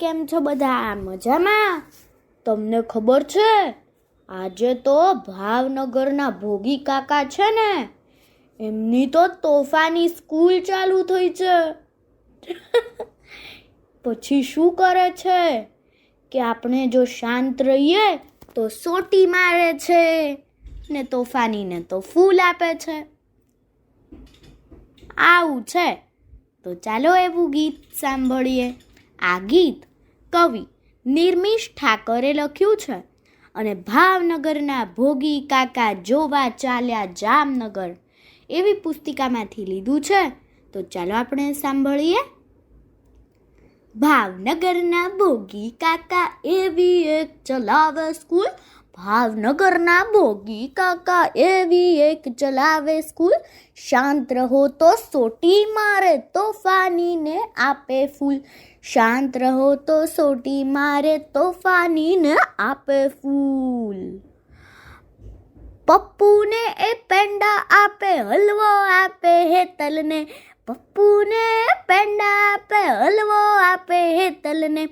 કેમ છો બધા? મજામાં? તમને ખબર છે, આજે તો ભાવનગરના ભોગી કાકા છે ને, એમની તો તોફાની સ્કૂલ ચાલુ થઈ છે. પછી શું કરે છે? કે આપણે જો શાંત રહીએ તો સોટી મારે છે, ને તોફાનીને તો ફૂલ આપે છે. આવું છે. તો ચાલો એવું ગીત સાંભળીએ. આ ગીત કવિ નિર્મિશ ઠાકરે લખ્યું છે અને ભાવનગરના ભોગી કાકા જોવા ચાલ્યા જામનગર. એવી પુસ્તિકામાંથી લીધું છે. તો ચાલો આપણે સાંભળીએ. ભાવનગરના ભોગી કાકા એવી એક ચલાવે સ્કૂલ ભાવનગરના ભોગી કાકા એવી એક ચલાવે સ્કૂલ શાંત રહો તો સોટી મારે તોફાનીને આપે ફૂલ શાંત રહો તો સોટી મારે તોફાનીને આપે ફૂલ પપ્પુને એ પેંડા આપે હલવો આપે હેતલને પપ્પુને પેંડા આપે હલવો આપે હેતલને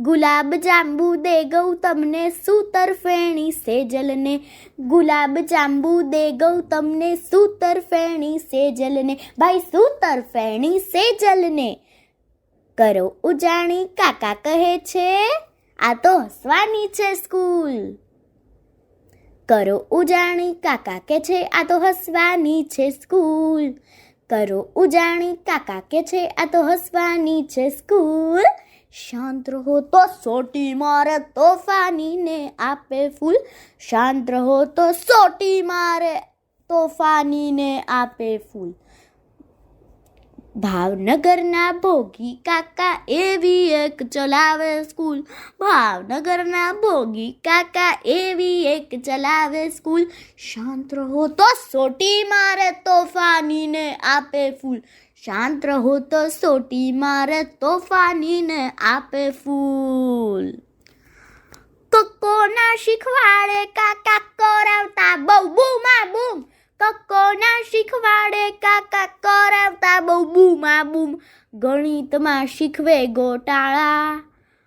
ગુલાબ જાંબુ દે ગૌતમને સૂતર ફેણી સેજલને. ગુલાબ જાંબુ દે ગૌતમને સૂતર ફેણી સેજલને. ભાઈ સૂતર ફેણી સેજલને. કરો ઉજાણી, કાકા કહે છે, આ તો હસવાની છે સ્કૂલ. કરો ઉજાણી, કાકા કે છે, આ તો હસવાની છે સ્કૂલ. કરો ઉજાણી, કાકા કે છે, આ તો હસવાની છે સ્કૂલ. શાંત રહો તો સોટી મારે તોફાનીને આપે ફૂલ. શાંત રહો તો સોટી મારે તોફાનીને આપે ફૂલ. ભાવનગરના ભોગી કાકા એવી એક ચલાવે સ્કૂલ. ભાવનગરના ભોગી કાકા એવી એક ચલાવે સ્કૂલ. શાંત રહો તો સોટી મારે તોફાનીને આપે ફૂલ. શાંત રહો તો સોટી મારે તોફાનીને આપે ફૂલ. કક્કો શીખવાડે કાકા કરાવતા બહુ બૂમા બૂમ કક્કો ના શીખવાડે કાકા કરાવતા બહુ બૂમા બૂમ. ગણિતમાં શીખવે ગોટાળા.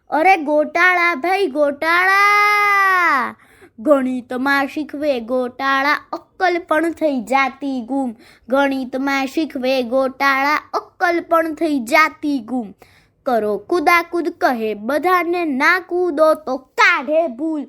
અરે ગોટાળા ભાઈ, ગોટાળા. ગણિતમાં શીખવે ગોટાળા, અક્કલ પણ થઈ જાતી ગુમ. ગણિતમાં શીખવે ગોટાળા, અક્કલ પણ થઈ જાતી ગુમ. કરો કુદાકુદ, કહે બધાને ના કૂદો તો કાઢે ભૂલ.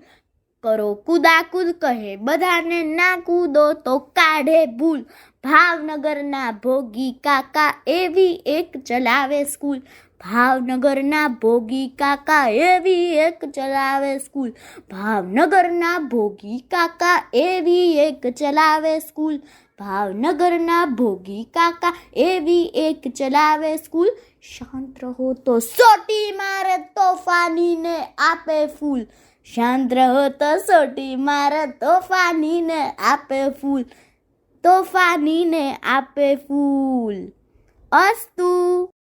કરો, કુદાકુદ કહે, બધાને ના કૂદો તો કાઢે ભૂલ. ભાવનગરના ભોગી કાકા એવી એક ચલાવે સ્કૂલ. ભાવનગરના ભોગી કાકા એવી એક ચલાવે સ્કૂલ. ભાવનગરના ભોગી કાકા એવી એક ચલાવે સ્કૂલ. ભાવનગરના ભોગી કાકા એવી એક ચલાવે સ્કૂલ. શાંત રહો તો સોટી મારે તોફાનીને આપે ફૂલ. શાંત રહો તો સોટી મારે તોફાનીને આપે ફૂલ. તોફાનીને આપે ફૂલ. અસ્તુ.